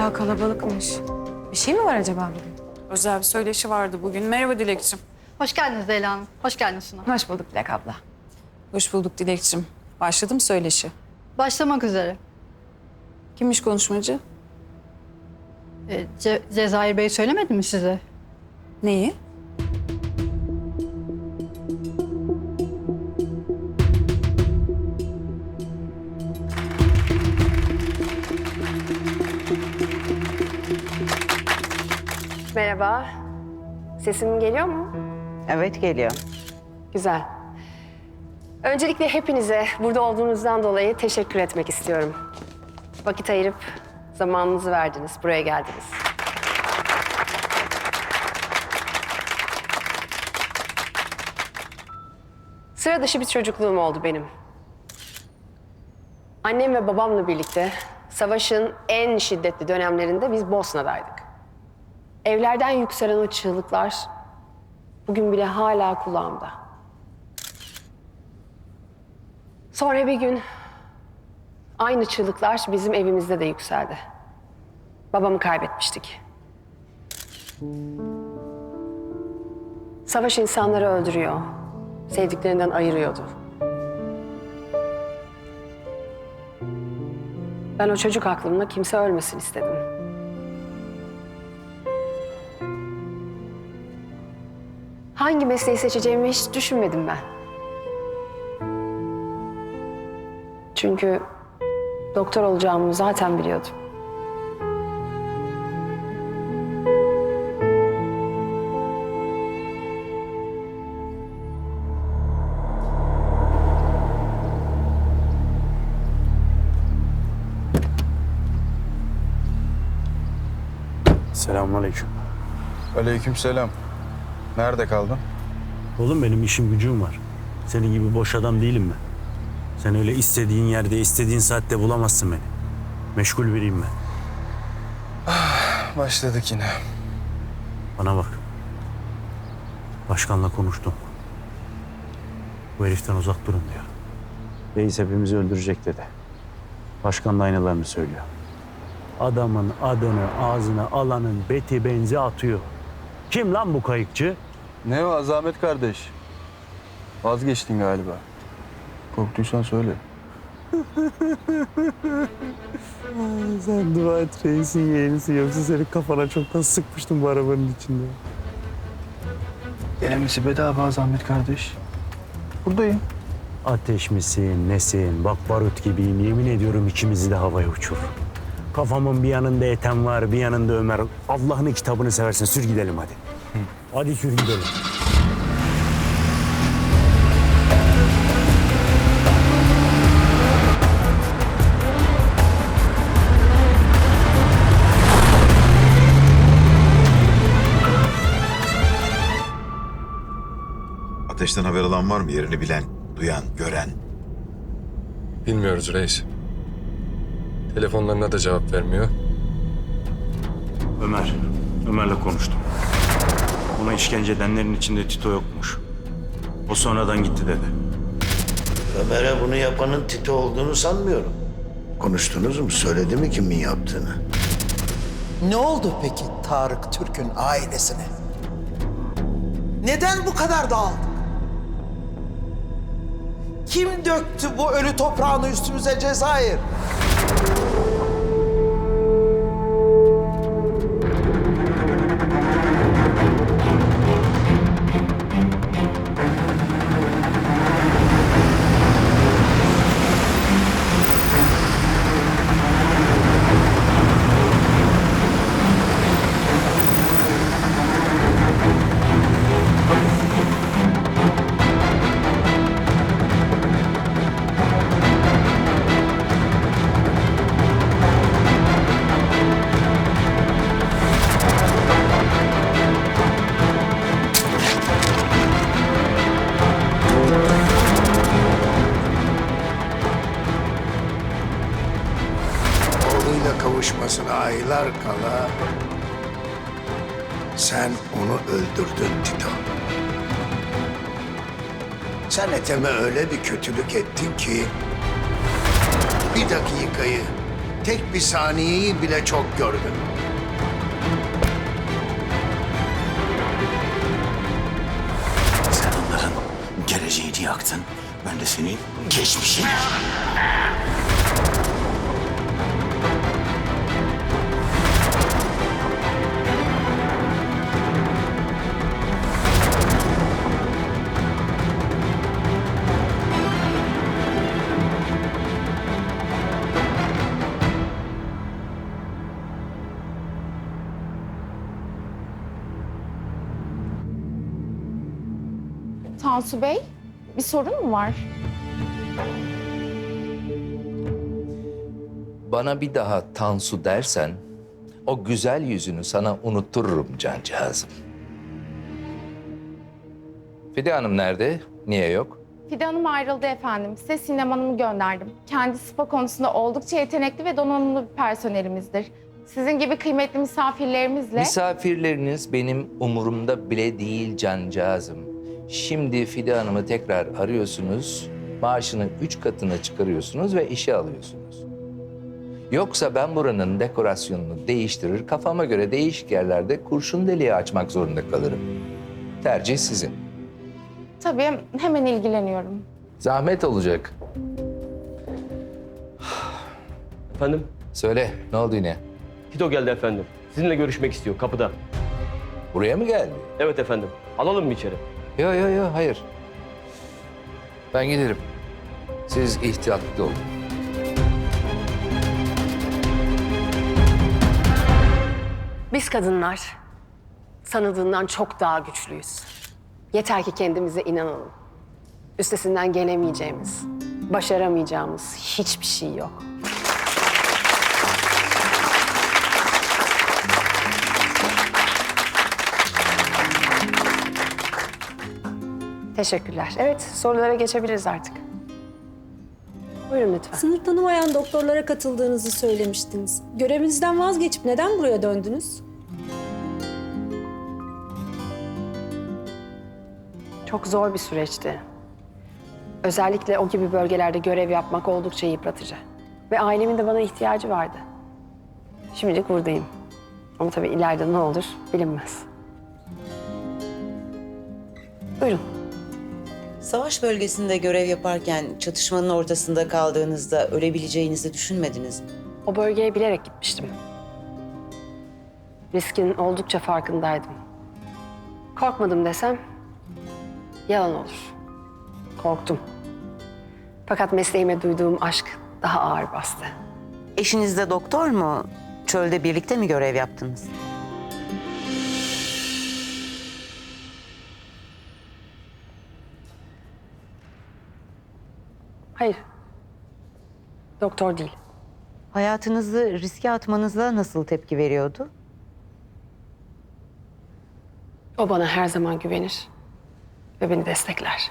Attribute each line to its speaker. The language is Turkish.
Speaker 1: Bayağı kalabalıkmış. Bir şey mi var acaba bugün?
Speaker 2: Özel bir söyleşi vardı bugün. Merhaba Dilekçim.
Speaker 3: Hoş geldiniz Leyla Hanım. Hoş geldiniz Suna.
Speaker 1: Hoş bulduk Dilek abla.
Speaker 2: Hoş bulduk Dilekçim. Başladı mı söyleşi?
Speaker 3: Başlamak üzere.
Speaker 2: Kimmiş konuşmacı?
Speaker 3: Ee, Ce- Cezayir Bey söylemedi mi size?
Speaker 2: Neyi?
Speaker 4: Merhaba. Sesim geliyor mu?
Speaker 5: Evet geliyor.
Speaker 4: Güzel. Öncelikle hepinize burada olduğunuzdan dolayı teşekkür etmek istiyorum. Vakit ayırıp zamanınızı verdiniz, buraya geldiniz. Sıra dışı bir çocukluğum oldu benim. Annem ve babamla birlikte savaşın en şiddetli dönemlerinde biz Bosna'daydık. Evlerden yükselen o çığlıklar bugün bile hala kulağımda. Sonra bir gün aynı çığlıklar bizim evimizde de yükseldi. Babamı kaybetmiştik. Savaş insanları öldürüyor. Sevdiklerinden ayırıyordu. Ben o çocuk aklımla kimse ölmesin istedim. Hangi mesleği seçeceğimi hiç düşünmedim ben. Çünkü doktor olacağımı zaten biliyordum.
Speaker 6: Selamünaleyküm.
Speaker 7: Aleykümselam. Nerede kaldın?
Speaker 6: Oğlum benim işim gücüm var. Senin gibi boş adam değilim ben. Sen öyle istediğin yerde, istediğin saatte bulamazsın beni. Meşgul biriyim ben.
Speaker 7: Başladık yine.
Speaker 6: Bana bak. Başkanla konuştum. Bu heriften uzak durun diyor. Reis hepimizi öldürecek dedi. Başkan da aynılarını söylüyor. Adamın adını ağzına alanın beti benzi atıyor. Kim lan bu kayıkçı?
Speaker 7: Ne o Azamet kardeş? Vazgeçtin galiba. Korktuysan söyle.
Speaker 6: Sen dua et reisin yeğenisi yoksa senin kafana çoktan sıkmıştım bu arabanın içinde.
Speaker 7: Denemesi bedava Azamet kardeş. Buradayım.
Speaker 6: Ateş misin, nesin? Bak barut gibiyim. Yemin ediyorum ikimizi de havaya uçur. Kafamın bir yanında Ethem var, bir yanında Ömer. Allah'ın kitabını seversen sür gidelim hadi. Hadi sür gidelim.
Speaker 8: Ateşten haber alan var mı? Yerini bilen, duyan, gören.
Speaker 9: Bilmiyoruz reis. Telefonlarına da cevap vermiyor.
Speaker 6: Ömer, Ömer'le konuştum. Ona işkence edenlerin içinde Tito yokmuş. O sonradan gitti dedi.
Speaker 10: Ömer'e bunu yapanın Tito olduğunu sanmıyorum. Konuştunuz mu? Söyledi mi kimin yaptığını?
Speaker 11: Ne oldu peki Tarık Türk'ün ailesine? Neden bu kadar dağıldık? Kim döktü bu ölü toprağını üstümüze Cezayir? Thank you.
Speaker 10: Oğluyla kavuşmasına aylar kala sen onu öldürdün Tito. Sen Ethem'e öyle bir kötülük ettin ki bir dakikayı tek bir saniyeyi bile çok gördüm.
Speaker 5: Sen onların geleceğini yaktın. Ben de senin geçmişini.
Speaker 9: Tansu Bey, bir sorun mu var?
Speaker 12: Bana bir daha Tansu dersen o güzel yüzünü sana unuttururum cancağızım. Fide Hanım nerede? Niye yok?
Speaker 9: Fide Hanım ayrıldı efendim. Size Sinem Hanım'ı gönderdim. Kendi spa konusunda oldukça yetenekli ve donanımlı bir personelimizdir. Sizin gibi kıymetli misafirlerimizle...
Speaker 12: Misafirleriniz benim umurumda bile değil cancağızım. Şimdi Fide Hanım'ı tekrar arıyorsunuz, maaşının üç katına çıkarıyorsunuz ve işe alıyorsunuz. Yoksa ben buranın dekorasyonunu değiştirir, kafama göre değişik yerlerde kurşun deliği açmak zorunda kalırım. Tercih sizin.
Speaker 9: Tabii hemen ilgileniyorum.
Speaker 12: Zahmet olacak.
Speaker 13: Efendim?
Speaker 12: Söyle, ne oldu yine?
Speaker 13: Tito geldi efendim. Sizinle görüşmek istiyor kapıda.
Speaker 12: Buraya mı geldi?
Speaker 13: Evet efendim. Alalım mı içeri?
Speaker 12: Yo yo yo, hayır. Ben giderim. Siz ihtiyatlı olun.
Speaker 4: Biz kadınlar sanıldığından çok daha güçlüyüz. Yeter ki kendimize inanalım. Üstesinden gelemeyeceğimiz, başaramayacağımız hiçbir şey yok. Teşekkürler. Evet, sorulara geçebiliriz artık. Buyurun lütfen.
Speaker 14: Sınır tanımayan doktorlara katıldığınızı söylemiştiniz. Görevinizden vazgeçip neden buraya döndünüz?
Speaker 4: Çok zor bir süreçti. Özellikle o gibi bölgelerde görev yapmak oldukça yıpratıcı. Ve ailemin de bana ihtiyacı vardı. Şimdilik buradayım. Ama tabii ileride ne olur bilinmez. Buyurun.
Speaker 11: Savaş bölgesinde görev yaparken çatışmanın ortasında kaldığınızda ölebileceğinizi düşünmediniz mi?
Speaker 4: O bölgeye bilerek gitmiştim. Riskin oldukça farkındaydım. Korkmadım desem yalan olur. Korktum. Fakat mesleğime duyduğum aşk daha ağır bastı.
Speaker 11: Eşiniz de doktor mu? Çölde birlikte mi görev yaptınız?
Speaker 4: Hayır. Doktor değil.
Speaker 11: Hayatınızı riske atmanıza nasıl tepki veriyordu?
Speaker 4: O bana her zaman güvenir ve beni destekler.